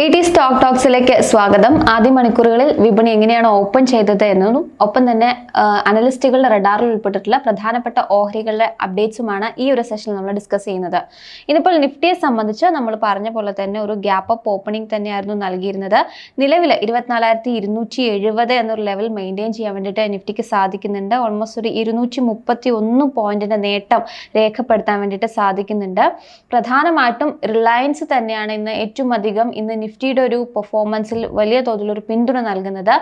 A T stock ടോക്സിലേക്ക് സ്വാഗതം. ആദ്യ മണിക്കൂറുകളിൽ വിപണി എങ്ങനെയാണ് ഓപ്പൺ ചെയ്തത് എന്നതും ഒപ്പം തന്നെ അനലിസ്റ്റുകളുടെ റഡാറിൽ ഉൾപ്പെട്ടിട്ടുള്ള പ്രധാനപ്പെട്ട ഓഹരികളുടെ അപ്ഡേറ്റ്സുമാണ് ഈ ഒരു സെഷനിൽ നമ്മൾ ഡിസ്കസ് ചെയ്യുന്നത്. ഇന്നിപ്പോൾ നിഫ്റ്റിയെ സംബന്ധിച്ച് നമ്മൾ പറഞ്ഞ പോലെ തന്നെ ഒരു ഗ്യാപ്പ് അപ്പ് ഓപ്പണിംഗ് തന്നെയായിരുന്നു നൽകിയിരുന്നത്. നിലവിൽ ഇരുപത്തിനാലായിരത്തി ഇരുന്നൂറ്റി എഴുപത് എന്നൊരു ലെവൽ മെയിന്റെയിൻ ചെയ്യാൻ വേണ്ടിയിട്ട് നിഫ്റ്റിക്ക് സാധിക്കുന്നുണ്ട്. ഓൾമോസ്റ്റ് ഒരു ഇരുന്നൂറ്റി മുപ്പത്തി ഒന്ന് പോയിന്റിന്റെ നേട്ടം രേഖപ്പെടുത്താൻ വേണ്ടിയിട്ട് സാധിക്കുന്നുണ്ട്. പ്രധാനമായിട്ടും റിലയൻസ് തന്നെയാണ് ഇന്ന് ഏറ്റവും അധികം ഇന്ന് നിഫ്റ്റിയുടെ ഒരു പെർഫോമൻസിൽ വലിയ തോതിലൊരു പിന്തുണ നൽകുന്നത്.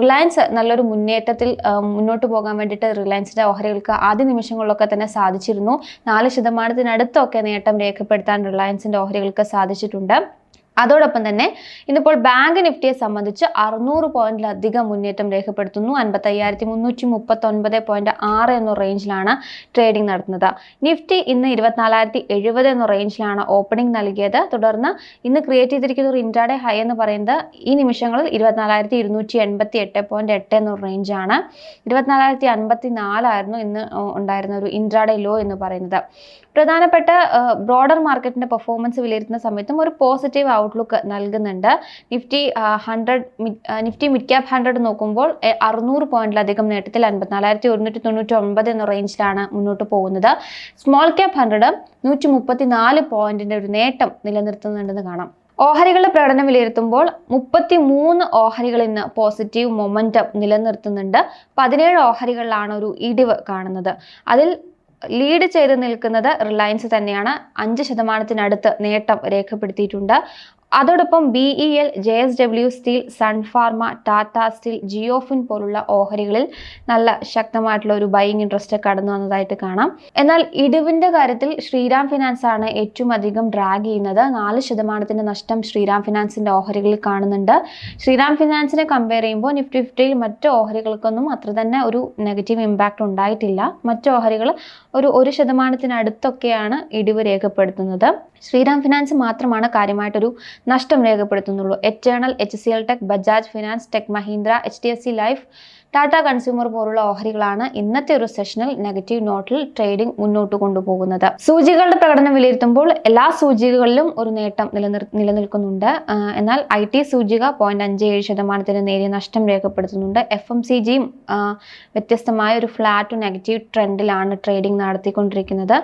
റിലയൻസ് നല്ലൊരു മുന്നേറ്റത്തിൽ മുന്നോട്ട് പോകാൻ വേണ്ടിയിട്ട് റിലയൻസിന്റെ ഓഹരികൾക്ക് ആദ്യ നിമിഷങ്ങളിലൊക്കെ തന്നെ സാധിച്ചിരുന്നു. നാല് ശതമാനത്തിനടുത്തൊക്കെ നേട്ടം രേഖപ്പെടുത്താൻ റിലയൻസിന്റെ ഓഹരികൾക്ക് സാധിച്ചിട്ടുണ്ട്. അതോടൊപ്പം തന്നെ ഇന്നിപ്പോൾ ബാങ്ക് നിഫ്റ്റിയെ സംബന്ധിച്ച് അറുന്നൂറ് പോയിന്റിലധികം മുന്നേറ്റം രേഖപ്പെടുത്തുന്നു. അൻപത്തി അയ്യായിരത്തി മുന്നൂറ്റി മുപ്പത്തി ഒൻപത് പോയിന്റ് ആറ് എന്ന റേഞ്ചിലാണ് ട്രേഡിംഗ് നടത്തുന്നത്. നിഫ്റ്റി ഇന്ന് ഇരുപത്തിനാലായിരത്തി എഴുപത് എന്ന റേഞ്ചിലാണ് ഓപ്പണിംഗ് നൽകിയത്. തുടർന്ന് ഇന്ന് ക്രിയേറ്റ് ചെയ്തിരിക്കുന്ന ഒരു ഇൻട്രാഡേ ഹൈ എന്ന് പറയുന്നത് ഈ നിമിഷങ്ങളിൽ ഇരുപത്തിനാലായിരത്തി ഇരുന്നൂറ്റി എൺപത്തി എട്ട് പോയിന്റ് എട്ട് എന്ന റേഞ്ചാണ് ഇരുപത്തിനാലായിരത്തി അൻപത്തി നാലായിരുന്നു ഇന്ന് ഉണ്ടായിരുന്ന ഒരു ഇൻട്രാഡേ ലോ എന്ന് പറയുന്നത്. പ്രധാനപ്പെട്ട ബ്രോഡർ മാർക്കറ്റിന്റെ പെർഫോമൻസ് വിലയിരുത്തുന്ന സമയത്തും ഒരു പോസിറ്റീവ് ഔട്ട്ലുക്ക് നൽകുന്നുണ്ട്. Nifty hundred Nifty mid cap hundred നോക്കുമ്പോൾ അറുന്നൂറ് പോയിന്റിലധികം നേട്ടത്തിൽ അൻപത്തിനാലായിരത്തി ഒരുന്നൂറ്റി തൊണ്ണൂറ്റി ഒൻപത് എന്ന റേഞ്ചിലാണ് മുന്നോട്ട് പോകുന്നത്. സ്മോൾ ക്യാപ് ഹൺഡ്രഡ് നൂറ്റി മുപ്പത്തി നാല് പോയിന്റിന്റെ ഒരു നേട്ടം നിലനിർത്തുന്നുണ്ടെന്ന് കാണാം. ഓഹരികളുടെ പ്രകടനം വിലയിരുത്തുമ്പോൾ മുപ്പത്തി മൂന്ന് ഓഹരികൾ ഇന്ന് പോസിറ്റീവ് മൊമെന്റം നിലനിർത്തുന്നുണ്ട്. പതിനേഴ് ഓഹരികളിലാണ് ഒരു ഇടിവ് കാണുന്നത്. അതിൽ ലീഡ് ചെയ്ത് നിൽക്കുന്നത് റിലയൻസ് തന്നെയാണ്. അഞ്ച് ശതമാനത്തിനടുത്ത് നേട്ടം രേഖപ്പെടുത്തിയിട്ടുണ്ട്. അതോടൊപ്പം B E L J S W steel Sun Pharma Tata steel Jio Fin പോലുള്ള ഓഹരികളിൽ നല്ല ശക്തമായിട്ടുള്ള ഒരു ബൈയിങ് ഇൻട്രസ്റ്റ് കടന്നു വന്നതായിട്ട് കാണാം. എന്നാൽ ഇടിവിന്റെ കാര്യത്തിൽ ശ്രീരാം ഫിനാൻസ് ആണ് ഏറ്റവും അധികം ഡ്രാഗ് ചെയ്യുന്നത്. നാല് ശതമാനത്തിന്റെ നഷ്ടം ശ്രീരാം ഫിനാൻസിന്റെ ഓഹരികളിൽ കാണുന്നുണ്ട്. ശ്രീരാം ഫിനാൻസിനെ കമ്പയർ ചെയ്യുമ്പോൾ നിഫ്റ്റി ഫിഫ്റ്റിയിൽ മറ്റ് ഓഹരികൾക്കൊന്നും അത്ര തന്നെ ഒരു നെഗറ്റീവ് ഇമ്പാക്റ്റ് ഉണ്ടായിട്ടില്ല. മറ്റ് ഓഹരികൾ ഒരു ഒരു ശതമാനത്തിനടുത്തൊക്കെയാണ് ഇടിവ് രേഖപ്പെടുത്തുന്നത്. ശ്രീരാം ഫിനാൻസ് മാത്രമാണ് കാര്യമായിട്ടൊരു നഷ്ടം രേഖപ്പെടുത്തുന്നുള്ളൂ. Eternal H C L tech Bajaj finance tech Mahindra H D F C life Tata consumer പോലുള്ള ഓഹരികളാണ് ഇന്നത്തെ ഒരു സെഷനിൽ നെഗറ്റീവ് നോട്ടിൽ ട്രേഡിംഗ് മുന്നോട്ട് കൊണ്ടുപോകുന്നത്. സൂചികളുടെ പ്രകടനം വിലയിരുത്തുമ്പോൾ എല്ലാ സൂചികകളിലും ഒരു നേട്ടം നിലനിൽക്കുന്നുണ്ട്. എന്നാൽ ഐ ടി സൂചിക പോയിന്റ് അഞ്ച് ഏഴ് ശതമാനത്തിന് നേരിയ നഷ്ടം രേഖപ്പെടുത്തുന്നുണ്ട്. എഫ് എം സി ജിയും വ്യത്യസ്തമായ ഒരു ഫ്ലാറ്റ് നെഗറ്റീവ് ട്രെൻഡിലാണ് ട്രേഡിംഗ് നടത്തിക്കൊണ്ടിരിക്കുന്നത്.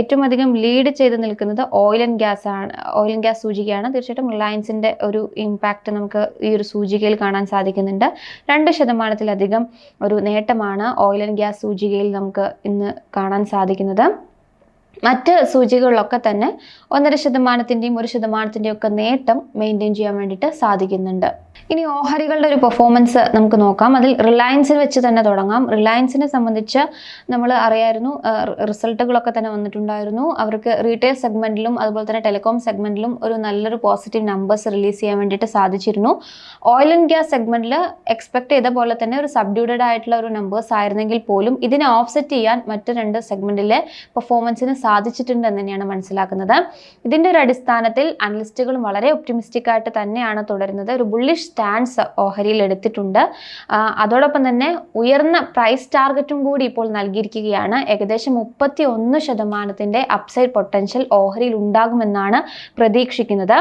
ഏറ്റവും അധികം ലീഡ് ചെയ്ത് നിൽക്കുന്നത് ഓയിൽ ആൻഡ് ഗ്യാസ് ആണ്. ഓയിൽ ആൻഡ് ഗ്യാസ് സൂചികയാണ്. തീർച്ചയായിട്ടും റിലയൻസിന്റെ ഒരു ഇമ്പാക്റ്റ് നമുക്ക് ഈ ഒരു സൂചികയിൽ കാണാൻ സാധിക്കുന്നുണ്ട്. രണ്ട് ശതമാനത്തിലധികം ഒരു നേട്ടമാണ് ഓയിൽ ആൻഡ് ഗ്യാസ് സൂചികയിൽ നമുക്ക് ഇന്ന് കാണാൻ സാധിക്കുന്നത്. മറ്റ് സൂചികകളിലൊക്കെ തന്നെ ഒന്നര ശതമാനത്തിന്റെയും ഒരു ശതമാനത്തിന്റെയും ഒക്കെ നേട്ടം മെയിന്റെയിൻ ചെയ്യാൻ വേണ്ടിയിട്ട് സാധിക്കുന്നുണ്ട്. ഇനി ഓഹരികളുടെ ഒരു പെർഫോമൻസ് നമുക്ക് നോക്കാം. അതിൽ റിലയൻസിൽ വെച്ച് തന്നെ തുടങ്ങാം. റിലയൻസിനെ സംബന്ധിച്ച് നമ്മൾ അറിയായിരുന്നു റിസൾട്ടുകളൊക്കെ തന്നെ വന്നിട്ടുണ്ടായിരുന്നു. അവർക്ക് റീറ്റെയിൽ സെഗ്മെന്റിലും അതുപോലെ തന്നെ ടെലികോം സെഗ്മെന്റിലും ഒരു നല്ലൊരു പോസിറ്റീവ് നമ്പേഴ്സ് റിലീസ് ചെയ്യാൻ വേണ്ടിയിട്ട് സാധിച്ചിരുന്നു. ഓയിൽ ആൻഡ് ഗ്യാസ് സെഗ്മെന്റിൽ എക്സ്പെക്ട് ചെയ്ത പോലെ തന്നെ ഒരു സബ്ഡ്യൂഡഡ് ആയിട്ടുള്ള ഒരു നമ്പേഴ്സ് ആയിരുന്നെങ്കിൽ പോലും ഇതിനെ ഓഫ്സെറ്റ് ചെയ്യാൻ മറ്റു രണ്ട് സെഗ്മെന്റിലെ പെർഫോമൻസിന് സാധിച്ചിട്ടുണ്ട് എന്ന് തന്നെയാണ് മനസ്സിലാക്കുന്നത്. ഇതിന്റെ ഒരു അടിസ്ഥാനത്തിൽ അനലിസ്റ്റുകളും വളരെ ഒപ്റ്റിമിസ്റ്റിക് ആയിട്ട് തന്നെയാണ് തുടരുന്നത്. ഒരു ബുള്ളിഷ് സ്റ്റാൻസ് ഓഹരിയിൽ എടുത്തിട്ടുണ്ട്. അതോടൊപ്പം തന്നെ ഉയർന്ന പ്രൈസ് ടാർഗറ്റും കൂടി ഇപ്പോൾ നൽകിയിരിക്കുകയാണ്. ഏകദേശം മുപ്പത്തി ഒന്ന് ശതമാനത്തിന്റെ അപ്സൈഡ് പൊട്ടൻഷ്യൽ ഓഹരിയിൽ ഉണ്ടാകുമെന്നാണ് പ്രതീക്ഷിക്കുന്നത്.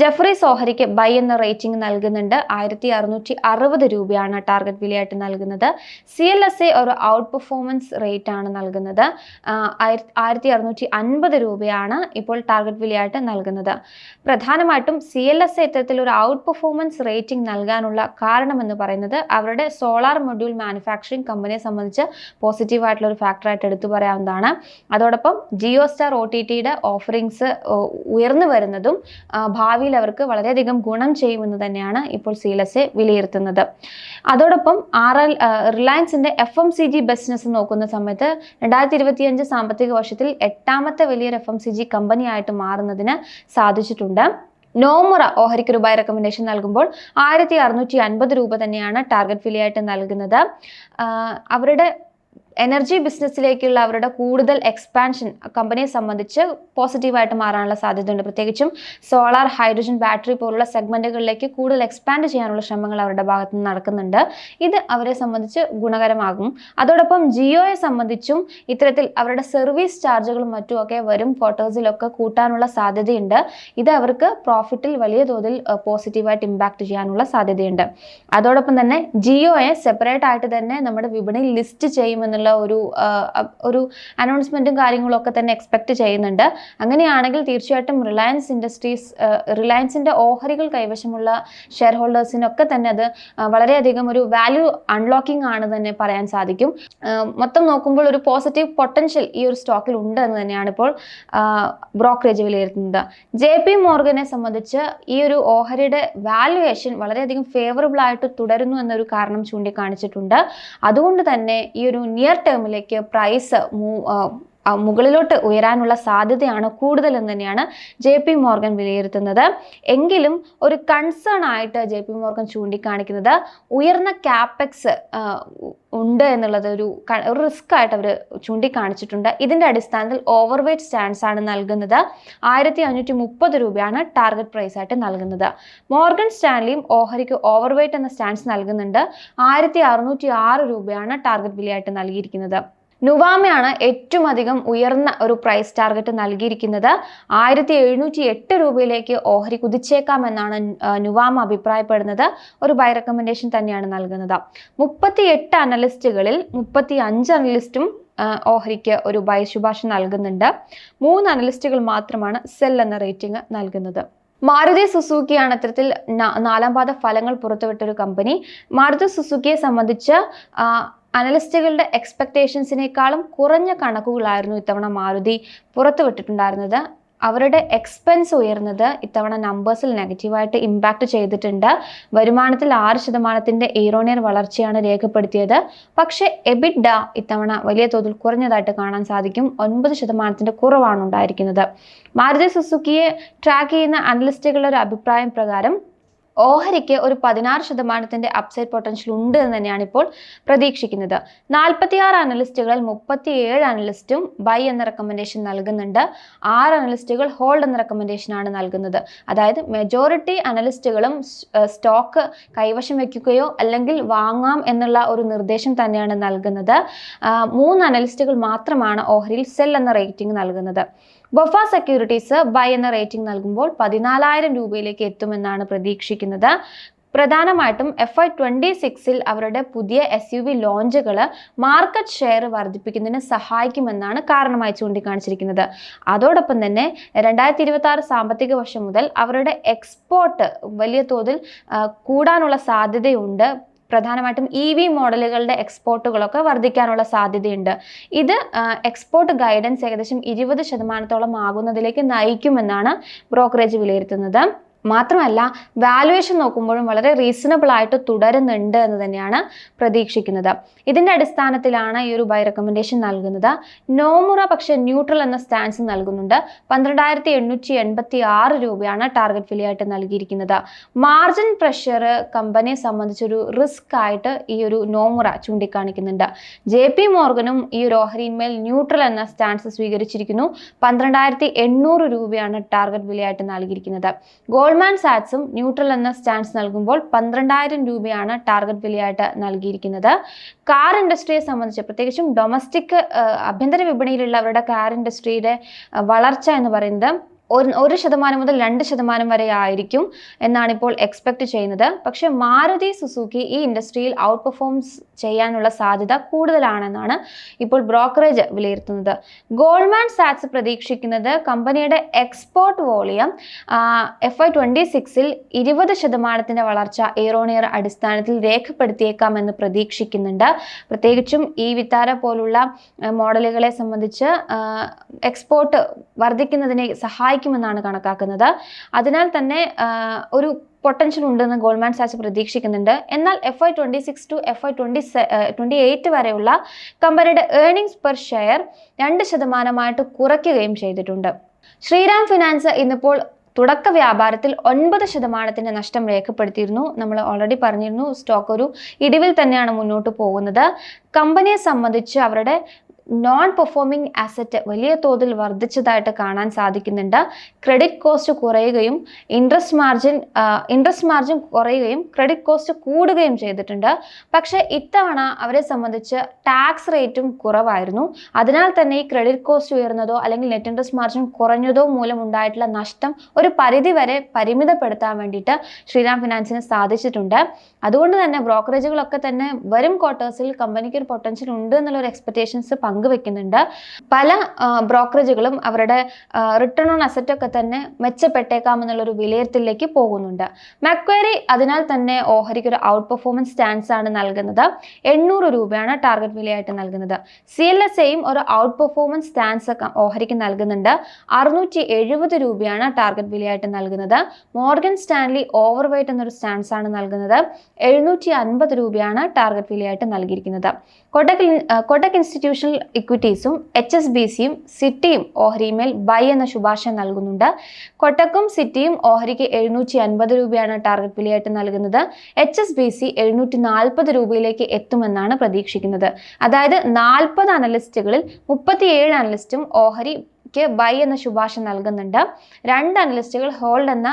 ജെഫ്രീസ് സോഹരിക്ക് ബൈ എന്ന റേറ്റിംഗ് നൽകുന്നുണ്ട്. ആയിരത്തി അറുന്നൂറ്റി അറുപത് രൂപയാണ് ടാർഗറ്റ് വിലയായിട്ട് നൽകുന്നത്. സി എൽ എസ് എ ഒരു ഔട്ട് പെർഫോമൻസ് റേറ്റ് ആണ് നൽകുന്നത്. ആയിരത്തി അറുന്നൂറ്റി അൻപത് രൂപയാണ് ഇപ്പോൾ ടാർഗറ്റ് വിലയായിട്ട് നൽകുന്നത്. പ്രധാനമായിട്ടും സി എൽ എസ് എ ഇത്തരത്തിൽ ഒരു ഔട്ട് പെർഫോമൻസ് റേറ്റിംഗ് നൽകാനുള്ള കാരണമെന്ന് പറയുന്നത് അവരുടെ സോളാർ മൊഡ്യൂൾ മാനുഫാക്ചറിംഗ് കമ്പനിയെ സംബന്ധിച്ച് പോസിറ്റീവ് ആയിട്ടുള്ള ഒരു ഫാക്ടറായിട്ട് എടുത്തു പറയാവുന്നതാണ്. അതോടൊപ്പം ജിയോ സ്റ്റാർ ഒ ടി ടിയുടെ ഓഫറിങ്സ് ഉയർന്നു വരുന്നതും ഭാവിയിൽ അവർക്ക് വളരെയധികം ഗുണം ചെയ്യുമെന്ന് തന്നെയാണ് ഇപ്പോൾ സി എൽ എസ് എ വിലയിരുത്തുന്നത്. അതോടൊപ്പം R L റിലയൻസിന്റെ F M C G business നോക്കുന്ന സമയത്ത് രണ്ടായിരത്തി ഇരുപത്തിയഞ്ച് സാമ്പത്തിക വർഷത്തിൽ എട്ടാമത്തെ വലിയൊരു എഫ് എം സി ജി കമ്പനിയായിട്ട് മാറുന്നതിന് സാധിച്ചിട്ടുണ്ട്. നോമുറ ഓഹരിക്ക് രൂപ റെക്കമെൻഡേഷൻ നൽകുമ്പോൾ ആയിരത്തി അറുന്നൂറ്റി അൻപത് രൂപ തന്നെയാണ് ടാർഗറ്റ് വിലയായിട്ട് നൽകുന്നത്. അവരുടെ എനർജി ബിസിനസ്സിലേക്കുള്ള അവരുടെ കൂടുതൽ എക്സ്പാൻഷൻ കമ്പനിയെ സംബന്ധിച്ച് പോസിറ്റീവായിട്ട് മാറാനുള്ള സാധ്യതയുണ്ട്. പ്രത്യേകിച്ചും സോളാർ ഹൈഡ്രജൻ ബാറ്ററി പോലുള്ള സെഗ്മെന്റുകളിലേക്ക് കൂടുതൽ എക്സ്പാൻഡ് ചെയ്യാനുള്ള ശ്രമങ്ങൾ അവരുടെ ഭാഗത്ത് നിന്ന് നടക്കുന്നുണ്ട്. ഇത് അവരെ സംബന്ധിച്ച് ഗുണകരമാകും. അതോടൊപ്പം ജിയോയെ സംബന്ധിച്ചും ഇത്തരത്തിൽ അവരുടെ സർവീസ് ചാർജുകളും മറ്റുമൊക്കെ വരും. ക്വാർട്ടേഴ്സിലൊക്കെ കൂട്ടാനുള്ള സാധ്യതയുണ്ട്. ഇത് അവർക്ക് പ്രോഫിറ്റിൽ വലിയ തോതിൽ പോസിറ്റീവായിട്ട് ഇമ്പാക്ട് ചെയ്യാനുള്ള സാധ്യതയുണ്ട്. അതോടൊപ്പം തന്നെ ജിയോയെ സെപ്പറേറ്റ് ആയിട്ട് തന്നെ നമ്മുടെ വിപണിയിൽ ലിസ്റ്റ് ചെയ്യുമെന്നുള്ള ഒരു ഒരു അനൗൺസ്മെന്റും കാര്യങ്ങളൊക്കെ തന്നെ എക്സ്പെക്ട് ചെയ്യുന്നുണ്ട്. അങ്ങനെയാണെങ്കിൽ തീർച്ചയായിട്ടും റിലയൻസ് ഇൻഡസ്ട്രീസ് റിലയൻസിന്റെ ഓഹരികൾ കൈവശമുള്ള ഷെയർ ഹോൾഡേഴ്സിനൊക്കെ തന്നെ അത് വളരെയധികം ഒരു വാല്യൂ അൺലോക്കിംഗ് ആണ് തന്നെ പറയാൻ സാധിക്കും. മൊത്തം നോക്കുമ്പോൾ ഒരു പോസിറ്റീവ് പൊട്ടൻഷ്യൽ ഈ ഒരു സ്റ്റോക്കിൽ ഉണ്ട് എന്ന് തന്നെയാണ് ഇപ്പോൾ ബ്രോക്കറേജ് വിലയിരുത്തുന്നത് ജെ പി മോർഗനെ സംബന്ധിച്ച് ഈ ഒരു ഓഹരിയുടെ വാല്യുവേഷൻ വളരെയധികം ഫേവറബിൾ ആയിട്ട് തുടരുന്നു എന്നൊരു കാരണം ചൂണ്ടിക്കാണിച്ചിട്ടുണ്ട്. അതുകൊണ്ട് തന്നെ ഈ ഒരു നിയർ ടേമിലേക്ക് പ്രൈസ് മുകളിലോട്ട് ഉയരാനുള്ള സാധ്യതയാണ് കൂടുതലെന്ന് തന്നെയാണ് ജെ പി മോർഗൻ വിലയിരുത്തുന്നത്. എങ്കിലും ഒരു കൺസേൺ ആയിട്ട് ജെ പി മോർഗൻ ചൂണ്ടിക്കാണിക്കുന്നത് ഉയർന്ന ക്യാപെക്സ് ഉണ്ട് എന്നുള്ളത് ഒരു റിസ്ക് ആയിട്ട് അവർ ചൂണ്ടിക്കാണിച്ചിട്ടുണ്ട്. ഇതിന്റെ അടിസ്ഥാനത്തിൽ ഓവർ വെയ്റ്റ് സ്റ്റാൻഡ്സ് ആണ് നൽകുന്നത്. ആയിരത്തി അഞ്ഞൂറ്റി മുപ്പത് രൂപയാണ് ടാർഗറ്റ് പ്രൈസ് ആയിട്ട് നൽകുന്നത്. മോർഗൻ സ്റ്റാൻലിയും ഓഹരിക്ക് ഓവർ വെയ്റ്റ് എന്ന സ്റ്റാൻഡ്സ് നൽകുന്നുണ്ട്. ആയിരത്തി അറുന്നൂറ്റി ആറ് രൂപയാണ് ടാർഗറ്റ് വിലയായിട്ട് നൽകിയിരിക്കുന്നത്. നുവാമയാണ് ഏറ്റവും അധികം ഉയർന്ന ഒരു പ്രൈസ് ടാർഗറ്റ് നൽകിയിരിക്കുന്നത്. ആയിരത്തി എഴുന്നൂറ്റി എട്ട് രൂപയിലേക്ക് ഓഹരി കുതിച്ചേക്കാമെന്നാണ് നുവാമ അഭിപ്രായപ്പെടുന്നത്. ഒരു ബൈ റെക്കമെൻഡേഷൻ തന്നെയാണ് നൽകുന്നത്. മുപ്പത്തി എട്ട് അനലിസ്റ്റുകളിൽ മുപ്പത്തി അഞ്ച് അനലിസ്റ്റും ഓഹരിക്ക് ഒരു ബൈ ശുപാർശ നൽകുന്നുണ്ട്. മൂന്ന് അനലിസ്റ്റുകൾ മാത്രമാണ് സെൽ എന്ന റേറ്റിംഗ് നൽകുന്നത്. മാരുതി സുസുക്കിയാണ് ഇത്തരത്തിൽ നാലാം പാദ ഫലങ്ങൾ പുറത്തുവിട്ടൊരു കമ്പനി മാരുതി സുസുക്കിയെ സംബന്ധിച്ച് അനലിസ്റ്റുകളുടെ എക്സ്പെക്ടേഷൻസിനേക്കാളും കുറഞ്ഞ കണക്കുകളായിരുന്നു ഇത്തവണ മാരുതി പുറത്തുവിട്ടിട്ടുണ്ടായിരുന്നത്. അവരുടെ എക്സ്പെൻസ് ഉയർന്നത് ഇത്തവണ നമ്പേഴ്സിൽ നെഗറ്റീവായിട്ട് ഇമ്പാക്റ്റ് ചെയ്തിട്ടുണ്ട്. വരുമാനത്തിൽ ആറ് ശതമാനത്തിന്റെ ഈറോണിയർ വളർച്ചയാണ് രേഖപ്പെടുത്തിയത്. പക്ഷേ എബിഡ ഇത്തവണ വലിയ തോതിൽ കുറഞ്ഞതായിട്ട് കാണാൻ സാധിക്കും. ഒൻപത് ശതമാനത്തിന്റെ കുറവാണ് ഉണ്ടായിരിക്കുന്നത്. മാരുതി സുസുക്കിയെ ട്രാക്ക് ചെയ്യുന്ന അനലിസ്റ്റുകളുടെ ഒരു അഭിപ്രായം പ്രകാരം ഓഹരിക്ക് ഒരു പതിനാറ് ശതമാനത്തിന്റെ അപ്സൈഡ് പൊട്ടൻഷ്യൽ ഉണ്ട് എന്ന് തന്നെയാണ് ഇപ്പോൾ പ്രതീക്ഷിക്കുന്നത്. നാൽപ്പത്തിയാറ് അനലിസ്റ്റുകളിൽ മുപ്പത്തിയേഴ് അനലിസ്റ്റും ബൈ എന്ന റെക്കമെൻഡേഷൻ നൽകുന്നുണ്ട്. ആറ് അനലിസ്റ്റുകൾ ഹോൾഡ് എന്ന റെക്കമെൻഡേഷൻ ആണ് നൽകുന്നത്. അതായത് മെജോറിറ്റി അനലിസ്റ്റുകളും സ്റ്റോക്ക് കൈവശം വയ്ക്കുകയോ അല്ലെങ്കിൽ വാങ്ങാം എന്നുള്ള ഒരു നിർദ്ദേശം തന്നെയാണ് നൽകുന്നത്. മൂന്ന് അനലിസ്റ്റുകൾ മാത്രമാണ് ഓഹരിയിൽ സെൽ എന്ന റേറ്റിംഗ് നൽകുന്നത്. ബൊഫ സെക്യൂരിറ്റീസ് ബൈ എന്ന റേറ്റിംഗ് നൽകുമ്പോൾ പതിനാലായിരം രൂപയിലേക്ക് എത്തുമെന്നാണ് പ്രതീക്ഷിക്കുന്നത്. പ്രധാനമായിട്ടും എഫ് ഐ ട്വന്റി സിക്സിൽ അവരുടെ പുതിയ എസ് യു വി ലോഞ്ചുകൾ മാർക്കറ്റ് ഷെയർ വർദ്ധിപ്പിക്കുന്നതിന് സഹായിക്കുമെന്നാണ് കാരണമായി ചൂണ്ടിക്കാണിച്ചിരിക്കുന്നത്. അതോടൊപ്പം തന്നെ രണ്ടായിരത്തി ഇരുപത്തി ആറ് സാമ്പത്തിക വർഷം മുതൽ അവരുടെ എക്സ്പോർട്ട് വലിയ തോതിൽ കൂടാനുള്ള സാധ്യതയുണ്ട്. പ്രധാനമായിട്ടും ഇ വി മോഡലുകളുടെ എക്സ്പോർട്ടുകളൊക്കെ വർദ്ധിക്കാനുള്ള സാധ്യതയുണ്ട്. ഇത് എക്സ്പോർട്ട് ഗൈഡൻസ് ഏകദേശം ഇരുപത് ശതമാനത്തോളം ആകുന്നതിലേക്ക് നയിക്കുമെന്നാണ് ബ്രോക്കറേജ് വിലയിരുത്തുന്നത്. മാത്രമല്ല വാലുവേഷൻ നോക്കുമ്പോഴും വളരെ റീസണബിൾ ആയിട്ട് തുടരുന്നുണ്ട് എന്ന് തന്നെയാണ് പ്രതീക്ഷിക്കുന്നത്. ഇതിന്റെ അടിസ്ഥാനത്തിലാണ് ഈ ഒരു ബൈ റെക്കമെൻഡേഷൻ നൽകുന്നത്. നോമുറ പക്ഷേ ന്യൂട്രൽ എന്ന സ്റ്റാൻസ് നൽകുന്നുണ്ട്. പന്ത്രണ്ടായിരത്തി എണ്ണൂറ്റി എൺപത്തി ആറ് രൂപയാണ് ടാർഗറ്റ് വിലയായിട്ട് നൽകിയിരിക്കുന്നത് മാർജിൻ പ്രഷർ കമ്പനിയെ സംബന്ധിച്ചൊരു റിസ്ക് ആയിട്ട് ഈ ഒരു നോമുറ ചൂണ്ടിക്കാണിക്കുന്നുണ്ട്. ജെ പി മോർഗനും ഈ ഒരു ഓഹരിന്മേൽ ന്യൂട്രൽ എന്ന സ്റ്റാൻസ് സ്വീകരിച്ചിരിക്കുന്നു. പന്ത്രണ്ടായിരത്തി എണ്ണൂറ് രൂപയാണ് ടാർഗറ്റ് വിലയായിട്ട് നൽകിയിരിക്കുന്നത്. ഗോൾഡ്മാൻ സാറ്റ്സും ന്യൂട്രൽ എന്ന സ്റ്റാൻസ് നൽകുമ്പോൾ പന്ത്രണ്ടായിരം രൂപയാണ് ടാർഗറ്റ് വിലയായിട്ട് നൽകിയിരിക്കുന്നത്. കാർ ഇൻഡസ്ട്രിയെ സംബന്ധിച്ച് പ്രത്യേകിച്ചും ഡൊമസ്റ്റിക് ആഭ്യന്തര വിപണിയിലുള്ള അവരുടെ കാർ ഇൻഡസ്ട്രിയുടെ വളർച്ച എന്ന് പറയുന്നത് ഒരു ശതമാനം മുതൽ രണ്ട് ശതമാനം വരെ ആയിരിക്കും എന്നാണ് ഇപ്പോൾ എക്സ്പെക്ട് ചെയ്യുന്നത്. പക്ഷെ മാരുതി സുസുക്കി ഈ ഇൻഡസ്ട്രിയിൽ ഔട്ട് പെർഫോംസ് ചെയ്യാനുള്ള സാധ്യത കൂടുതലാണെന്നാണ് ഇപ്പോൾ ബ്രോക്കറേജ് വിലയിരുത്തുന്നത്. ഗോൾഡ്മാൻ സാറ്റ്സ് പ്രതീക്ഷിക്കുന്നത് കമ്പനിയുടെ export volume F I twenty സിക്സിൽ ഇരുപത് ശതമാനത്തിന്റെ വളർച്ച ഏറോണിയർ അടിസ്ഥാനത്തിൽ രേഖപ്പെടുത്തിയേക്കാമെന്ന് പ്രതീക്ഷിക്കുന്നുണ്ട്. പ്രത്യേകിച്ചും ഈ വിത്താര പോലുള്ള മോഡലുകളെ സംബന്ധിച്ച് എക്സ്പോർട്ട് വർദ്ധിക്കുന്നതിനെ സഹായിക്കുമെന്നാണ് കണക്കാക്കുന്നത്. അതിനാൽ തന്നെ ഒരു പൊട്ടൻഷ്യൽ ഉണ്ടെന്ന് ഗോൾഡ്മാൻ സാച്ച് പ്രതീക്ഷിക്കുന്നുണ്ട്. എന്നാൽ F I twenty six to F I twenty twenty eight വരെയുള്ള കമ്പനിയുടെ ഏർണിംഗ്സ് പെർ ഷെയർ രണ്ട് ശതമാനമായിട്ട് കുറയ്ക്കുകയും ചെയ്തിട്ടുണ്ട്. ശ്രീറാം ഫിനാൻസ് ഇന്നിപ്പോൾ തുടക്ക വ്യാപാരത്തിൽ ഒൻപത് ശതമാനത്തിന്റെ നഷ്ടം രേഖപ്പെടുത്തിയിരുന്നു. നമ്മൾ ഓൾറെഡി പറഞ്ഞിരുന്നു സ്റ്റോക്ക് ഒരു ഇടിവിൽ തന്നെയാണ് മുന്നോട്ട് പോകുന്നത്. കമ്പനിയെ സംബന്ധിച്ച് അവരുടെ നോൺ പെർഫോമിംഗ് അസറ്റ് വലിയ തോതിൽ വർദ്ധിച്ചതായിട്ട് കാണാൻ സാധിക്കുന്നുണ്ട്. ക്രെഡിറ്റ് കോസ്റ്റ് കുറയുകയും ഇൻട്രസ്റ്റ് മാർജിൻ ഇൻട്രസ്റ്റ് മാർജിൻ കുറയുകയും ക്രെഡിറ്റ് കോസ്റ്റ് കൂടുകയും ചെയ്തിട്ടുണ്ട്. പക്ഷേ ഇത്തവണ അവരെ സംബന്ധിച്ച് ടാക്സ് റേറ്റും കുറവായിരുന്നു. അതിനാൽ തന്നെ ഈ ക്രെഡിറ്റ് കോസ്റ്റ് ഉയർന്നതോ അല്ലെങ്കിൽ നെറ്റ് ഇൻട്രസ്റ്റ് മാർജിൻ കുറഞ്ഞതോ മൂലം ഉണ്ടായിട്ടുള്ള നഷ്ടം ഒരു പരിധി വരെ പരിമിതപ്പെടുത്താൻ വേണ്ടിയിട്ട് ശ്രീറാം ഫിനാൻസിന് സാധിച്ചിട്ടുണ്ട്. അതുകൊണ്ട് തന്നെ ബ്രോക്കറേജുകളൊക്കെ തന്നെ വരും ക്വാർട്ടേഴ്സിൽ കമ്പനിക്ക് ഒരു പൊട്ടൻഷ്യൽ ഉണ്ട് എന്നുള്ള ഒരു എക്സ്പെക്ടേഷൻസ് പങ്കുവെക്കുന്നുണ്ട്. പല ബ്രോക്കറേജുകളും അവരുടെ റിട്ടേൺ ഓൺ അസറ്റ് ഒക്കെ തന്നെ മെച്ചപ്പെട്ടേക്കാം എന്നുള്ളൊരു വിലയിരുത്തലിലേക്ക് പോകുന്നുണ്ട്. മക്വേരി അതിനാൽ തന്നെ ഓഹരിക്ക് ഒരു ഔട്ട് പെർഫോമൻസ് സ്റ്റാൻസ് ആണ് നൽകുന്നത്. എണ്ണൂറ് രൂപയാണ് ടാർഗറ്റ് വിലയായിട്ട് നൽകുന്നത്. സി എൽ എസ് എയും ഒരു ഔട്ട് പെർഫോമൻസ് സ്റ്റാൻസ് ഓഹരിക്ക് നൽകുന്നുണ്ട്. അറുന്നൂറ്റി എഴുപത് രൂപയാണ് ടാർഗറ്റ് വിലയായിട്ട് നൽകുന്നത്. മോർഗൻ സ്റ്റാൻലി ഓവർ വെയ്റ്റ് എന്നൊരു സ്റ്റാൻസ് ആണ് നൽകുന്നത്. എഴുന്നൂറ്റി അൻപത് രൂപയാണ് ടാർഗറ്റ് വിലയായിട്ട് നൽകിയിരിക്കുന്നത്. കൊട്ടക് കൊട്ടക് ഇൻസ്റ്റിറ്റ്യൂഷണൽ ഇക്വിറ്റീസും എച്ച് എസ് ബി സിയും സിറ്റിയും ഓഹരിമേൽ ബൈ എന്ന ശുപാർശ നൽകുന്നുണ്ട്. കൊട്ടക്കും സിറ്റിയും ഓഹരിക്ക് എഴുന്നൂറ്റി അൻപത് രൂപയാണ് ടാർഗറ്റ് വിലയായിട്ട് നൽകുന്നത്. എച്ച് എസ് ബി സി എഴുന്നൂറ്റി നാൽപ്പത് രൂപയിലേക്ക് എത്തുമെന്നാണ് പ്രതീക്ഷിക്കുന്നത്. അതായത് നാൽപ്പത് അനലിസ്റ്റുകളിൽ മുപ്പത്തിയേഴ് അനലിസ്റ്റും ഓഹരി ബൈ എന്ന ശുപാർശ നൽകുന്നുണ്ട്. രണ്ട് അനലിസ്റ്റുകൾ ഹോൾഡ് എന്ന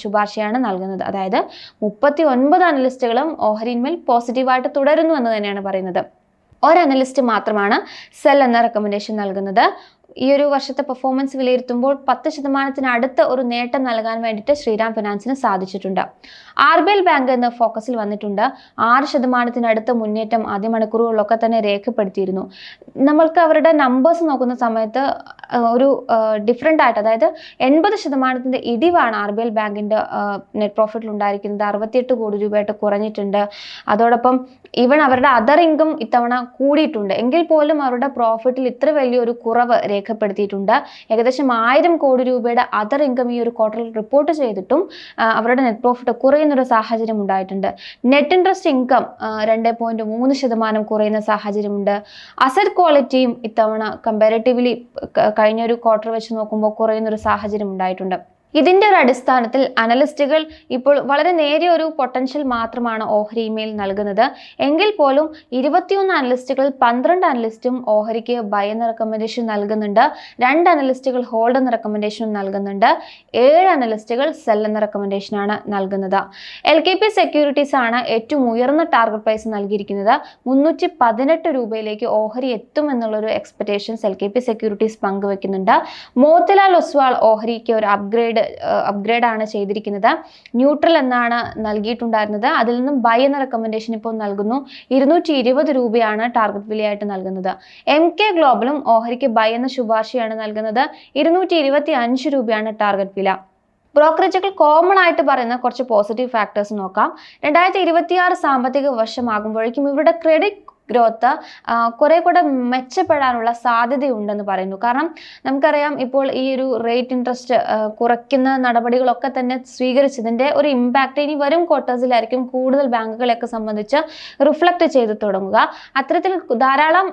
ശുപാർശയാണ് നൽകുന്നത്. അതായത് മുപ്പത്തി ഒൻപത് അനലിസ്റ്റുകളും ഓഹരിന്മേൽ പോസിറ്റീവായിട്ട് തുടരുന്നു എന്ന് തന്നെയാണ് പറയുന്നത്. ഒരു അനലിസ്റ്റ് മാത്രമാണ് സെൽ എന്ന റെക്കമെൻഡേഷൻ നൽകുന്നത്. ഈ ഒരു വർഷത്തെ പെർഫോമൻസ് വിലയിരുത്തുമ്പോൾ പത്ത് ശതമാനത്തിന് അടുത്ത് ഒരു നേട്ടം നൽകാൻ വേണ്ടിയിട്ട് ശ്രീറാം ഫിനാൻസിന് സാധിച്ചിട്ടുണ്ട്. ആർ ബി എൽ ബാങ്ക് എന്ന ഫോക്കസിൽ വന്നിട്ടുണ്ട്. ആറ് ശതമാനത്തിനടുത്ത് മുന്നേറ്റം ആദ്യ മണിക്കൂറുകളിലൊക്കെ തന്നെ രേഖപ്പെടുത്തിയിരുന്നു. നമ്മൾക്ക് അവരുടെ നമ്പേഴ്സ് നോക്കുന്ന സമയത്ത് ഒരു ഡിഫറെന്റ് ആയിട്ട് അതായത് എൺപത് ശതമാനത്തിന്റെ ഇടിവാണ് ആർ ബി എൽ ബാങ്കിന്റെ നെറ്റ് പ്രോഫിറ്റിൽ ഉണ്ടായിരിക്കുന്നത്. അറുപത്തിയെട്ട് കോടി രൂപയായിട്ട് കുറഞ്ഞിട്ടുണ്ട്. അതോടൊപ്പം ഇവൺ അവരുടെ അതർ ഇൻകം ഇത്തവണ കൂടിയിട്ടുണ്ട്. എങ്കിൽ പോലും അവരുടെ പ്രോഫിറ്റിൽ ഇത്ര വലിയൊരു കുറവ് രേഖപ്പെടുത്തിയിട്ടുണ്ട്. ഏകദേശം ആയിരം കോടി രൂപയുടെ അതർ ഇൻകം ഈ ഒരു ക്വാർട്ടറിൽ റിപ്പോർട്ട് ചെയ്തിട്ടും അവരുടെ നെറ്റ് പ്രോഫിറ്റ് കുറയുന്നൊരു സാഹചര്യം ഉണ്ടായിട്ടുണ്ട്. നെറ്റ് ഇൻട്രസ്റ്റ് ഇൻകം രണ്ട് പോയിന്റ് മൂന്ന് ശതമാനം കുറയുന്ന സാഹചര്യമുണ്ട്. അസറ്റ് ക്വാളിറ്റിയും ഇത്തവണ കമ്പാരിറ്റീവ്ലി കഴിഞ്ഞ ഒരു ക്വാർട്ടർ വെച്ച് നോക്കുമ്പോൾ കുറയുന്നൊരു സാഹചര്യം ഉണ്ടായിട്ടുണ്ട്. ഇതിന്റെ ഒരു അടിസ്ഥാനത്തിൽ അനലിസ്റ്റുകൾ ഇപ്പോൾ വളരെ നേരിയ ഒരു പൊട്ടൻഷ്യൽ മാത്രമാണ് ഓഹരി ഇമെയിൽ നൽകുന്നത്. എങ്കിൽ പോലും ഇരുപത്തിയൊന്ന് അനലിസ്റ്റുകൾ പന്ത്രണ്ട് അനലിസ്റ്റും ഓഹരിക്ക് ബൈ എന്ന റെക്കമെൻഡേഷൻ നൽകുന്നുണ്ട്. രണ്ട് അനലിസ്റ്റുകൾ ഹോൾഡ് എന്ന റെക്കമെൻഡേഷനും നൽകുന്നുണ്ട്. ഏഴ് അനലിസ്റ്റുകൾ സെൽ എന്ന റെക്കമെൻഡേഷനാണ് നൽകുന്നത്. എൽ കെ പി സെക്യൂരിറ്റീസ് ആണ് ഏറ്റവും ഉയർന്ന ടാർഗറ്റ് പ്രൈസ് നൽകിയിരിക്കുന്നത്. മുന്നൂറ്റി പതിനെട്ട് രൂപയിലേക്ക് ഓഹരി എത്തും എന്നുള്ളൊരു expectations L K P securities പങ്കുവെക്കുന്നുണ്ട്. Motilal Oswal ഓഹരിക്ക് ഒരു അപ്ഗ്രേഡ് അപ്ഗ്രേഡ് ആണ് ചെയ്തിരിക്കുന്നത്. ന്യൂട്രൽ എന്നാണ് നൽകിയിട്ടുണ്ടായിരുന്നത്. അതിൽ നിന്നും ബൈ എന്ന റെക്കമെൻഡേഷൻ ഇപ്പോൾ നൽകുന്നു. ഇരുന്നൂറ്റി ഇരുപത് രൂപയാണ് ടാർഗറ്റ് വിലയായിട്ട് നൽകുന്നത്. എം കെ ഗ്ലോബലും ഓഹരിക്ക് ബൈ എന്ന ശുപാർശയാണ് നൽകുന്നത്. ഇരുന്നൂറ്റി ഇരുപത്തി അഞ്ച് രൂപയാണ് ടാർഗറ്റ് വില. ബ്രോക്കറേജുകൾ കോമൺ ആയിട്ട് പറയുന്ന കുറച്ച് പോസിറ്റീവ് ഫാക്ടേഴ്സ് നോക്കാം. രണ്ടായിരത്തി ഇരുപത്തിയാറ് സാമ്പത്തിക വർഷമാകുമ്പോഴേക്കും ഇവരുടെ ക്രെഡിറ്റ് ഗ്രോത്ത് കുറെ കൂടെ മെച്ചപ്പെടാനുള്ള സാധ്യതയുണ്ടെന്ന് പറയുന്നു. കാരണം നമുക്കറിയാം ഇപ്പോൾ ഈ ഒരു റേറ്റ് ഇൻട്രസ്റ്റ് കുറയ്ക്കുന്ന നടപടികളൊക്കെ തന്നെ സ്വീകരിച്ചതിന്റെ ഒരു ഇമ്പാക്റ്റ് ഇനി വരും ക്വാർട്ടേഴ്സിലായിരിക്കും കൂടുതൽ ബാങ്കുകളെയൊക്കെ സംബന്ധിച്ച് റിഫ്ലക്റ്റ് ചെയ്ത് തുടങ്ങുക. അത്തരത്തിൽ ധാരാളം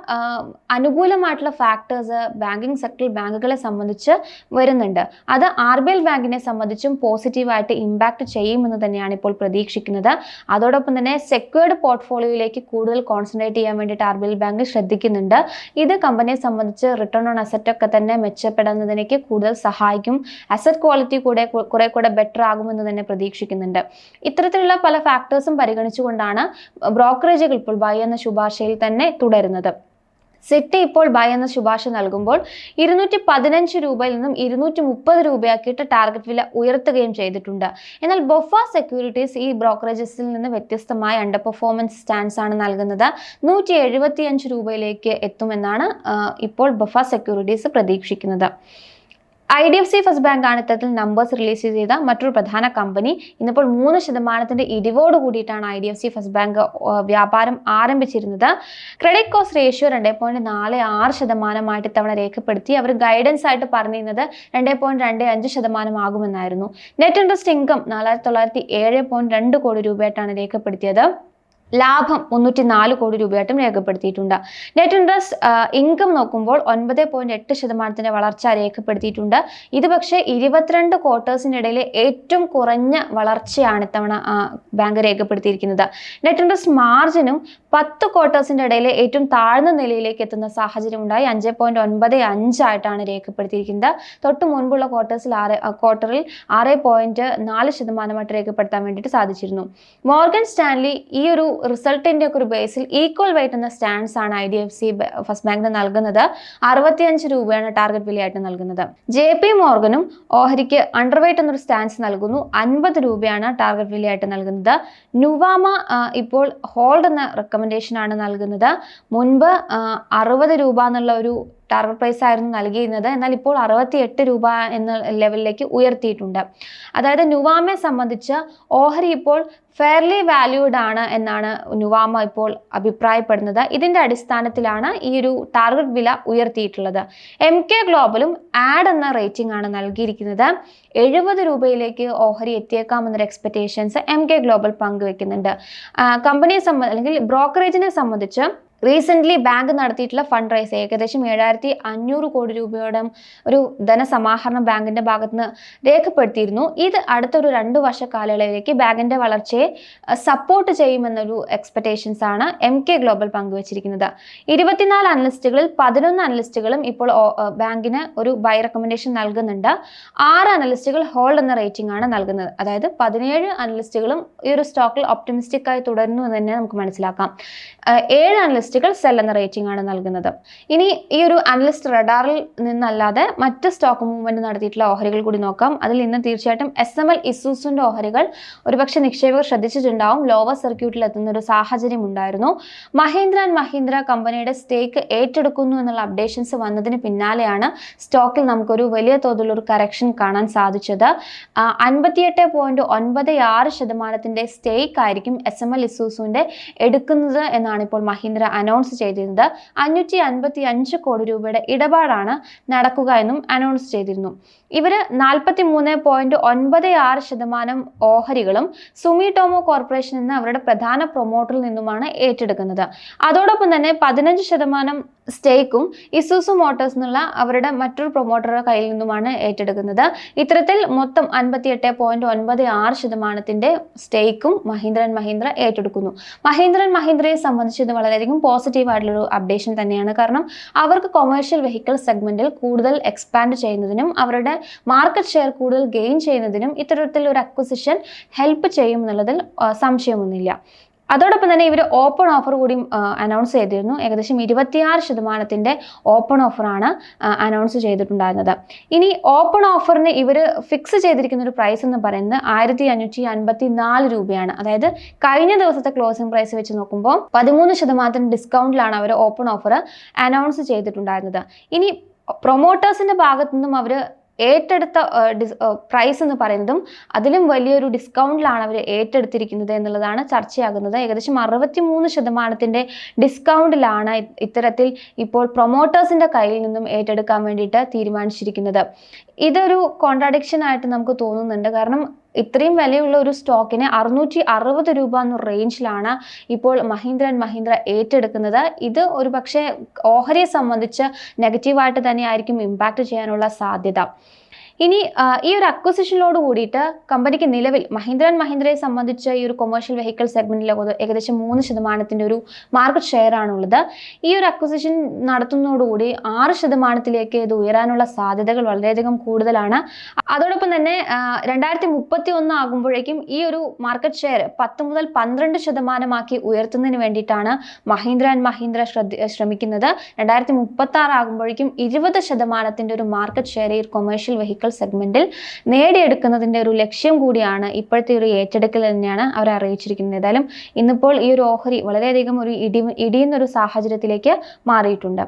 അനുകൂലമായിട്ടുള്ള ഫാക്ടേഴ്സ് ബാങ്കിങ് സെക്ടറിൽ ബാങ്കുകളെ സംബന്ധിച്ച് വരുന്നുണ്ട്. അത് ആർ ബി എൽ ബാങ്കിനെ സംബന്ധിച്ചും പോസിറ്റീവായിട്ട് ഇമ്പാക്റ്റ് ചെയ്യുമെന്ന് തന്നെയാണ് ഇപ്പോൾ പ്രതീക്ഷിക്കുന്നത്. അതോടൊപ്പം തന്നെ സെക്യൂർഡ് പോർട്ട്ഫോളിയോയിലേക്ക് കൂടുതൽ കോൺസെൻട്രേറ്റ് ചെയ്യാൻ വേണ്ടിയിട്ട് ആർ ബി എൽ ബാങ്ക് ശ്രദ്ധിക്കുന്നുണ്ട്. ഇത് കമ്പനിയെ സംബന്ധിച്ച് റിട്ടേൺ ഓൺ അസറ്റ് ഒക്കെ തന്നെ മെച്ചപ്പെടുന്നതിനേക്ക് കൂടുതൽ സഹായിക്കും. അസറ്റ് ക്വാളിറ്റി കൂടെ കുറെ കൂടെ ബെറ്റർ ആകുമെന്ന് തന്നെ പ്രതീക്ഷിക്കുന്നുണ്ട്. ഇത്തരത്തിലുള്ള പല ഫാക്ടേഴ്സും പരിഗണിച്ചുകൊണ്ടാണ് ബ്രോക്കറേജുകൾ ഇപ്പോൾ ബൈ എന്ന ശുപാർശയിൽ തന്നെ തുടരുന്നത്. സിറ്റി ഇപ്പോൾ ബൈ എന്ന ശുപാർശ നൽകുമ്പോൾ ഇരുന്നൂറ്റി പതിനഞ്ച് രൂപയിൽ നിന്നും ഇരുന്നൂറ്റി മുപ്പത് രൂപയാക്കിയിട്ട് ടാർഗറ്റ് വില ഉയർത്തുകയും ചെയ്തിട്ടുണ്ട്. എന്നാൽ ബൊഫ സെക്യൂരിറ്റീസ് ഈ ബ്രോക്കറേജസിൽ നിന്ന് വ്യത്യസ്തമായ അണ്ടർ പെർഫോമൻസ് സ്റ്റാൻസ് ആണ് നൽകുന്നത്. നൂറ്റി എഴുപത്തി രൂപയിലേക്ക് എത്തുമെന്നാണ് ഇപ്പോൾ ബൊഫ സെക്യൂരിറ്റീസ് പ്രതീക്ഷിക്കുന്നത്. I D F C first bank ആണ് ഇത്തരത്തിൽ നമ്പേഴ്സ് റിലീസ് ചെയ്ത മറ്റൊരു പ്രധാന കമ്പനി ഇന്നിപ്പോൾ മൂന്ന് ശതമാനത്തിന്റെ ഇടിവോട് കൂടിയിട്ടാണ് I D F C first bank വ്യാപാരം ആരംഭിച്ചിരുന്നത്. ക്രെഡിറ്റ് കോസ്റ്റ് റേഷ്യോ രണ്ടേ പോയിന്റ് നാല് ആറ് ശതമാനമായിട്ട് ഇത്തവണ രേഖപ്പെടുത്തി. അവർ ഗൈഡൻസ് ആയിട്ട് പറഞ്ഞിരുന്നത് രണ്ടേ പോയിന്റ് രണ്ട് അഞ്ച് ശതമാനം ആകുമെന്നായിരുന്നു നെറ്റ് ഇൻട്രസ്റ്റ് ഇൻകം നാലായിരത്തി തൊള്ളായിരത്തി ഏഴ് പോയിന്റ് രണ്ട് കോടി രൂപയായിട്ടാണ് രേഖപ്പെടുത്തിയത്. ലാഭം മുന്നൂറ്റി നാല് കോടി രൂപയായിട്ടും രേഖപ്പെടുത്തിയിട്ടുണ്ട്. നെറ്റ് ഇൻട്രസ്റ്റ് ഇൻകം നോക്കുമ്പോൾ ഒൻപത് പോയിന്റ് എട്ട് ശതമാനത്തിന്റെ വളർച്ച രേഖപ്പെടുത്തിയിട്ടുണ്ട്. ഇത് പക്ഷേ ഇരുപത്തിരണ്ട് ക്വാർട്ടേഴ്സിനിടയിലെ ഏറ്റവും കുറഞ്ഞ വളർച്ചയാണ് ഇത്തവണ ബാങ്ക് രേഖപ്പെടുത്തിയിരിക്കുന്നത്. നെറ്റ് ഇൻട്രസ്റ്റ് മാർജിനും പത്ത് ക്വാർട്ടേഴ്സിന്റെ ഇടയിലെ ഏറ്റവും താഴ്ന്ന നിലയിലേക്ക് എത്തുന്ന സാഹചര്യം ഉണ്ടായി. അഞ്ച് പോയിന്റ് ഒൻപത് അഞ്ചായിട്ടാണ് രേഖപ്പെടുത്തിയിരിക്കുന്നത്. തൊട്ട് മുൻപുള്ള ക്വാർട്ടേഴ്സിൽ ആറ് ക്വാർട്ടറിൽ ആറ് പോയിന്റ് നാല് ശതമാനമായിട്ട് രേഖപ്പെടുത്താൻ വേണ്ടിയിട്ട് സാധിച്ചിരുന്നു. മോർഗൻ സ്റ്റാൻലി ഈ ഒരു റിസൾട്ടിന്റെ ഒക്കെ ഒരു ബേസിൽ ഈക്വൽ വെയിറ്റ് എന്ന സ്റ്റാൻഡ്സ് ആണ് I D F C first ബാങ്കിന് നൽകുന്നത്. അറുപത്തിയഞ്ച് രൂപയാണ് ടാർഗറ്റ് വിലയായിട്ട് നൽകുന്നത്. ജെ പി മോർഗനും ഓഹരിക്ക് അണ്ടർ വെയിറ്റ് എന്നൊരു സ്റ്റാൻസ് നൽകുന്നു. അൻപത് രൂപയാണ് ടാർഗറ്റ് വിലയായിട്ട് നൽകുന്നത്. നുവാമ ഇപ്പോൾ ഹോൾഡ് എന്ന റെക്കമെൻഡേഷൻ ആണ് നൽകുന്നത്. മുൻപ് അറുപത് രൂപ എന്നുള്ള ഒരു ടാർഗറ്റ് പ്രൈസ് ആയിരുന്നു നൽകിയിരുന്നത്. എന്നാൽ ഇപ്പോൾ അറുപത്തി എട്ട് രൂപ എന്ന ലെവലിലേക്ക് ഉയർത്തിയിട്ടുണ്ട്. അതായത് നുവാമയെ സംബന്ധിച്ച് ഓഹരി ഇപ്പോൾ ഫെയർലി വാല്യൂഡ് ആണ് എന്നാണ് നുവാമ ഇപ്പോൾ അഭിപ്രായപ്പെടുന്നത്. ഇതിന്റെ അടിസ്ഥാനത്തിലാണ് ഈ ഒരു ടാർഗറ്റ് വില ഉയർത്തിയിട്ടുള്ളത്. എം കെ ഗ്ലോബലും ആഡ് എന്ന റേറ്റിംഗ് ആണ് നൽകിയിരിക്കുന്നത്. എഴുപത് രൂപയിലേക്ക് ഓഹരി എത്തിയേക്കാമെന്നൊരു എക്സ്പെക്ടേഷൻസ് എം കെ ഗ്ലോബൽ പങ്കുവെക്കുന്നുണ്ട്. കമ്പനിയെ സംബന്ധിച്ച് അല്ലെങ്കിൽ ബ്രോക്കറേജിനെ സംബന്ധിച്ച് റീസെന്റ് ബാങ്ക് നടത്തിയിട്ടുള്ള ഫണ്ട് റൈസ് ഏകദേശം ഏഴായിരത്തി അഞ്ഞൂറ് കോടി രൂപയോടെ ഒരു ധനസമാഹരണം ബാങ്കിന്റെ ഭാഗത്ത് നിന്ന് രേഖപ്പെടുത്തിയിരുന്നു. ഇത് അടുത്തൊരു രണ്ട് വർഷ കാലയളവിലേക്ക് ബാങ്കിന്റെ വളർച്ചയെ സപ്പോർട്ട് ചെയ്യുമെന്നൊരു എക്സ്പെക്ടേഷൻസ് ആണ് എം കെ ഗ്ലോബൽ പങ്കുവച്ചിരിക്കുന്നത്. ഇരുപത്തിനാല് അനലിസ്റ്റുകളിൽ പതിനൊന്ന് അനലിസ്റ്റുകളും ഇപ്പോൾ ബാങ്കിന് ഒരു ബൈ റെക്കമെൻഡേഷൻ നൽകുന്നുണ്ട്. ആറ് അനലിസ്റ്റുകൾ ഹോൾഡ് എന്ന റേറ്റിംഗ് ആണ് നൽകുന്നത്. അതായത് പതിനേഴ് അനലിസ്റ്റുകളും ഈ ഒരു സ്റ്റോക്കിൽ ഒപ്റ്റിമിസ്റ്റിക് ആയി തുടരുന്നു എന്ന് തന്നെ നമുക്ക് മനസ്സിലാക്കാം. ഏഴ് ഏഴ് അനലിസ്റ്റുകൾ സെൽ എന്ന റേറ്റിംഗ് ആണ് നൽകുന്നത്. ഇനി ഈ ഒരു അനലിസ്റ്റ് റഡാറിൽ നിന്നല്ലാതെ മറ്റ് സ്റ്റോക്ക് മൂവ്മെന്റ് നടത്തിയിട്ടുള്ള ഓഹരികൾ കൂടി നോക്കാം. അതിൽ ഇന്ന് തീർച്ചയായിട്ടും എസ് എം എൽ ഇസൂസിന്റെ ഓഹരികൾ ഒരുപക്ഷെ നിക്ഷേപകർ ശ്രദ്ധിച്ചിട്ടുണ്ടാവും. ലോവർ സർക്യൂട്ടിൽ എത്തുന്ന ഒരു സാഹചര്യം ഉണ്ടായിരുന്നു. മഹീന്ദ്ര ആൻഡ് മഹീന്ദ്ര കമ്പനിയുടെ സ്റ്റേക്ക് ഏറ്റെടുക്കുന്നു എന്നുള്ള അപ്ഡേഷൻസ് വന്നതിന് പിന്നാലെയാണ് സ്റ്റോക്കിൽ നമുക്കൊരു വലിയ തോതിലുള്ള ഒരു കറക്ഷൻ കാണാൻ സാധിച്ചത്. അൻപത്തിയെട്ട് പോയിന്റ് ഒൻപത് ആറ് ശതമാനത്തിന്റെ സ്റ്റേക്ക് ആയിരിക്കും എസ് എം എൽ ഇസൂസുവിന്റെ എടുക്കുന്നത് എന്നാണ് ഇപ്പോൾ മഹീന്ദ്ര അനൗൺസ് ചെയ്തിരുന്നത് അഞ്ഞൂറ്റി അൻപത്തി അഞ്ച് കോടി രൂപയുടെ ഇടപാടാണ് നടക്കുക എന്നും അനൗൺസ് ചെയ്തിരുന്നു. ഇവർ നാൽപ്പത്തി മൂന്ന് പോയിന്റ് ഒൻപത് ആറ് ശതമാനം ഓഹരികളും സുമി ടോമോ കോർപ്പറേഷൻ എന്ന അവരുടെ പ്രധാന പ്രൊമോട്ടറിൽ നിന്നുമാണ് ഏറ്റെടുക്കുന്നത്. അതോടൊപ്പം തന്നെ പതിനഞ്ച് ശതമാനം സ്റ്റേക്കും ഇസൂസു മോട്ടോഴ്സ് എന്നുള്ള അവരുടെ മറ്റൊരു പ്രൊമോട്ടറുടെ കയ്യിൽ നിന്നുമാണ് ഏറ്റെടുക്കുന്നത്. ഇത്തരത്തിൽ മൊത്തം അൻപത്തി എട്ട് പോയിന്റ് ഒൻപത് ആറ് ശതമാനത്തിന്റെ സ്റ്റേക്കും മഹീന്ദ്രൻ മഹീന്ദ്ര ഏറ്റെടുക്കുന്നു. മഹീന്ദ്രൻ മഹീന്ദ്രയെ സംബന്ധിച്ച് ഇത് വളരെയധികം പോസിറ്റീവ് ആയിട്ടുള്ള ഒരു അപ്ഡേഷൻ തന്നെയാണ്. കാരണം അവർക്ക് കൊമേഴ്ഷ്യൽ വെഹിക്കിൾ സെഗ്മെന്റിൽ കൂടുതൽ എക്സ്പാൻഡ് ചെയ്യുന്നതിനും അവരുടെ മാർക്കറ്റ് ഷെയർ കൂടുതൽ ഗെയിൻ ചെയ്യുന്നതിനും ഇത്തരത്തിലൊരു അക്വസിഷൻ ഹെൽപ്പ് ചെയ്യും എന്നുള്ളതിൽ സംശയമൊന്നുമില്ല. അതോടൊപ്പം തന്നെ ഇവർ ഓപ്പൺ ഓഫർ കൂടി അനൗൺസ് ചെയ്തിരുന്നു. ഏകദേശം ഇരുപത്തിയാറ് ശതമാനത്തിന്റെ ഓപ്പൺ ഓഫറാണ് അനൗൺസ് ചെയ്തിട്ടുണ്ടായിരുന്നത്. ഇനി ഓപ്പൺ ഓഫറിന് ഇവർ ഫിക്സ് ചെയ്തിരിക്കുന്ന ഒരു പ്രൈസ് എന്ന് പറയുന്നത് ആയിരത്തി അഞ്ഞൂറ്റി അൻപത്തി നാല് രൂപയാണ്. അതായത് കഴിഞ്ഞ ദിവസത്തെ ക്ലോസിംഗ് പ്രൈസ് വെച്ച് നോക്കുമ്പോൾ പതിമൂന്ന് ശതമാനത്തിന് ഡിസ്കൗണ്ടിലാണ് അവർ ഓപ്പൺ ഓഫർ അനൗൺസ് ചെയ്തിട്ടുണ്ടായിരുന്നത്. ഇനി പ്രൊമോട്ടേഴ്സിന്റെ ഭാഗത്തു നിന്നും അവർ ഏറ്റെടുത്ത പ്രൈസ് എന്ന് പറയുന്നതും അതിലും വലിയൊരു ഡിസ്കൗണ്ടിലാണ് അവർ ഏറ്റെടുത്തിരിക്കുന്നത് എന്നുള്ളതാണ് ചർച്ചയാകുന്നത്. ഏകദേശം അറുപത്തി മൂന്ന് ശതമാനത്തിന്റെ ഡിസ്കൗണ്ടിലാണ് ഇത്തരത്തിൽ ഇപ്പോൾ പ്രൊമോട്ടേഴ്സിന്റെ കയ്യിൽ നിന്നും ഏറ്റെടുക്കാൻ വേണ്ടിയിട്ട് തീരുമാനിച്ചിരിക്കുന്നത്. ഇതൊരു കോൺട്രാഡിക്ഷൻ ആയിട്ട് നമുക്ക് തോന്നുന്നുണ്ട്. കാരണം ഇത്രയും വിലയുള്ള ഒരു സ്റ്റോക്കിനെ അറുന്നൂറ്റി അറുപത് രൂപ എന്ന റേഞ്ചിലാണ് ഇപ്പോൾ മഹീന്ദ്ര ആൻഡ് മഹീന്ദ്ര ഏറ്റെടുക്കുന്നത്. ഇത് ഒരു പക്ഷേ ഓഹരിയെ സംബന്ധിച്ച് നെഗറ്റീവായിട്ട് തന്നെയായിരിക്കും ഇമ്പാക്റ്റ് ചെയ്യാനുള്ള സാധ്യത. ഇനി ഈ ഒരു അക്വസിഷനിലോട് കൂടിയിട്ട് കമ്പനിക്ക് നിലവിൽ മഹീന്ദ്ര ആൻഡ് മഹീന്ദ്രയെ സംബന്ധിച്ച ഈ ഒരു കൊമേഴ്ഷ്യൽ വെഹിക്കിൾ സെഗ്മെന്റിലെ ഏകദേശം മൂന്ന് ശതമാനത്തിന്റെ ഒരു മാർക്കറ്റ് ഷെയർ ആണുള്ളത്. ഈ ഒരു അക്വസിഷൻ നടത്തുന്നതോടുകൂടി ആറ് ശതമാനത്തിലേക്ക് ഇത് ഉയരാനുള്ള സാധ്യതകൾ വളരെയധികം കൂടുതലാണ്. അതോടൊപ്പം തന്നെ രണ്ടായിരത്തി മുപ്പത്തി ഒന്ന് ആകുമ്പോഴേക്കും ഈ ഒരു മാർക്കറ്റ് ഷെയർ പത്ത് മുതൽ പന്ത്രണ്ട് ശതമാനമാക്കി ഉയർത്തുന്നതിന് വേണ്ടിയിട്ടാണ് മഹീന്ദ്ര ആൻഡ് മഹീന്ദ്ര ശ്രമിക്കുന്നത്. രണ്ടായിരത്തി മുപ്പത്തി ആറ് ആകുമ്പോഴേക്കും ഇരുപത് ശതമാനത്തിന്റെ ഒരു മാർക്കറ്റ് ഷെയർ ഈ കൊമേഴ്ഷ്യൽ വെഹിക്കിൾ സെഗ്മെന്റിൽ നേടിയെടുക്കുന്നതിന്റെ ഒരു ലക്ഷ്യം കൂടിയാണ് ഇപ്പോഴത്തെ ഒരു ഏറ്റെടുക്കൽ തന്നെയാണ് അവർ അറിയിച്ചിരിക്കുന്നത്. ഏതായാലും ഇന്നിപ്പോൾ ഈ ഒരു ഓഹരി വളരെയധികം ഒരു ഇടി ഇടിയുന്ന ഒരു സാഹചര്യത്തിലേക്ക് മാറിയിട്ടുണ്ട്.